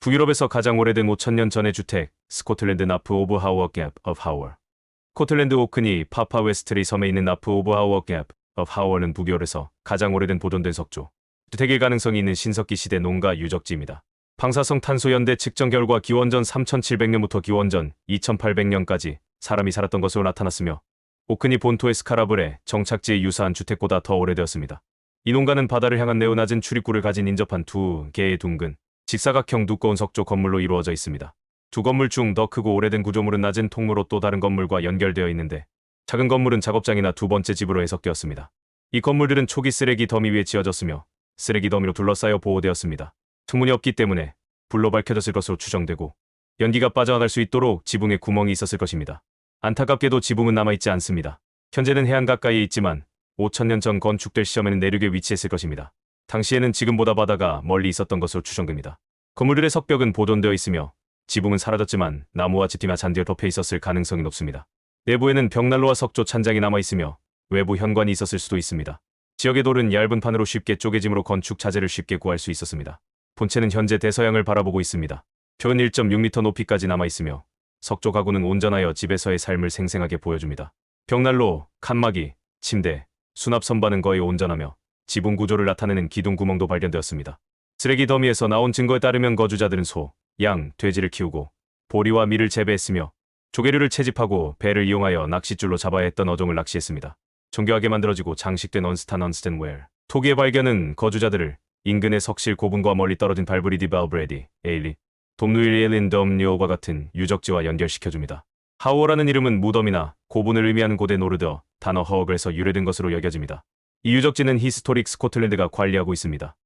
북유럽에서 가장 오래된 5천년 전의 주택, 스코틀랜드 나프 오브 하워 갭 of 하워. 스코틀랜드 오크니 파파 웨스트리 섬에 있는 나프 오브 하워 갭 of 하워는 북유럽에서 가장 오래된 보존된 석조. 주택일 가능성이 있는 신석기 시대 농가 유적지입니다. 방사성 탄소 연대 측정 결과 기원전 3700년부터 기원전 2800년까지 사람이 살았던 것으로 나타났으며 오크니 본토의 스카라블의 정착지에 유사한 주택보다 더 오래되었습니다. 이 농가는 바다를 향한 낮은 출입구를 가진 인접한 두 개의 둥근 직사각형 두꺼운 석조 건물로 이루어져 있습니다. 두 건물 중 더 크고 오래된 구조물은 낮은 통로로 또 다른 건물과 연결되어 있는데 작은 건물은 작업장이나 두 번째 집으로 해석되었습니다. 이 건물들은 초기 쓰레기 더미 위에 지어졌으며 쓰레기 더미로 둘러싸여 보호되었습니다. 창문이 없기 때문에 불로 밝혀졌을 것으로 추정되고 연기가 빠져나갈 수 있도록 지붕에 구멍이 있었을 것입니다. 안타깝게도 지붕은 남아있지 않습니다. 현재는 해안 가까이에 있지만 5천년 전 건축될 시점에는 내륙에 위치했을 것입니다. 당시에는 지금보다 바다가 멀리 있었던 것으로 추정됩니다. 건물들의 석벽은 보존되어 있으며 지붕은 사라졌지만 나무와 지티나 잔디에 덮여 있었을 가능성이 높습니다. 내부에는 벽난로와 석조 찬장이 남아 있으며 외부 현관이 있었을 수도 있습니다. 지역의 돌은 얇은 판으로 쉽게 쪼개짐으로 건축 자재를 쉽게 구할 수 있었습니다. 본체는 현재 대서양을 바라보고 있습니다. 벽은 1.6m 높이까지 남아 있으며 석조 가구는 온전하여 집에서의 삶을 생생하게 보여줍니다. 벽난로, 칸막이, 침대, 수납 선반은 거의 온전하며 지붕 구조를 나타내는 기둥 구멍도 발견되었습니다. 쓰레기 더미에서 나온 증거에 따르면 거주자들은 소, 양, 돼지를 키우고 보리와 밀을 재배했으며 조개류를 채집하고 배를 이용하여 낚싯줄로 잡아야 했던 어종을 낚시했습니다. 정교하게 만들어지고 장식된 언스탄 언스텐 웨어. 토기의 발견은 거주자들을 인근의 석실 고분과 멀리 떨어진 발브리디 발브레디, 에일리, 돔누일리엘린 덤리오과 같은 유적지와 연결시켜줍니다. 하워라는 이름은 무덤이나 고분을 의미하는 고대 노르드어 단어 허억에서 유래된 것으로 여겨집니다. 이 유적지는 히스토릭 스코틀랜드가 관리하고 있습니다.